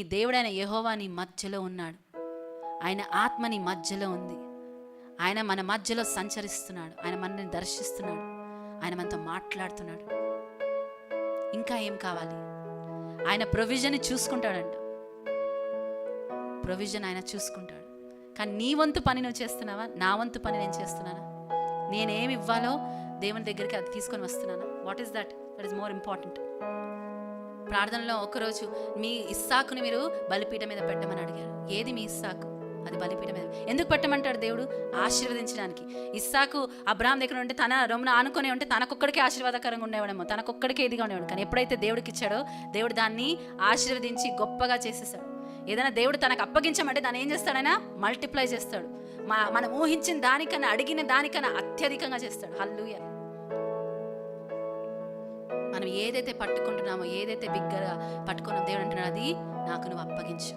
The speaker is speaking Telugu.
నీ దేవుడైన యహోవా నీ మధ్యలో ఉన్నాడు. ఆయన ఆత్మ నీ మధ్యలో ఉంది. ఆయన మన మధ్యలో సంచరిస్తున్నాడు. ఆయన మనల్ని దర్శిస్తున్నాడు. ఆయన మనతో మాట్లాడుతున్నాడు. ఇంకా ఏం కావాలి? ఆయన ప్రొవిజన్ చూసుకుంటాడంట. ప్రొవిజన్ ఆయన చూసుకుంటాడు. కానీ నీ వంతు పని నువ్వు చేస్తున్నావా? నా వంతు పని నేను చేస్తున్నానా? నేనేమి ఇవ్వాలో దేవుని దగ్గరికి అది తీసుకొని వస్తున్నానా? What is that that is more important ప్రార్థనలో ఒకరోజు మీ ఇస్సాకుని మీరు బలిపీఠ మీద పెట్టమని అడిగారు. ఏది మీ ఇస్సాకు? అది బలిపీఠ మీద. ఎందుకు పెట్టమంటాడు దేవుడు? ఆశీర్వదించడానికి. ఇస్సాకు అబ్రాహం దగ్గర ఉంటే తన రొమ్మున ఆనుకొని ఉంటే తనకొక్కడికే ఆశీర్వాదకరంగా ఉండేవాడేమో. తనకొక్కడికే ఇదిగా ఉండేవాడు. కానీ ఎప్పుడైతే దేవుడికి ఇచ్చాడో దేవుడు దాన్ని ఆశీర్వదించి గొప్పగా చేసేసాడు ఏదైనా దేవుడు తనకు అప్పగించమంటే దాన్ని ఏం చేస్తాడైనా? మల్టిప్లై చేస్తాడు. మా మనం ఊహించిన దానికన్నా అడిగిన దానికన్నా అత్యధికంగా చేస్తాడు. హల్లుయా మనం ఏదైతే పట్టుకుంటున్నామో ఏదైతే బిగ్గరగా పట్టుకున్నాం దేవుడు అంటున్నాడు అది నాకు నువ్వు అప్పగించు.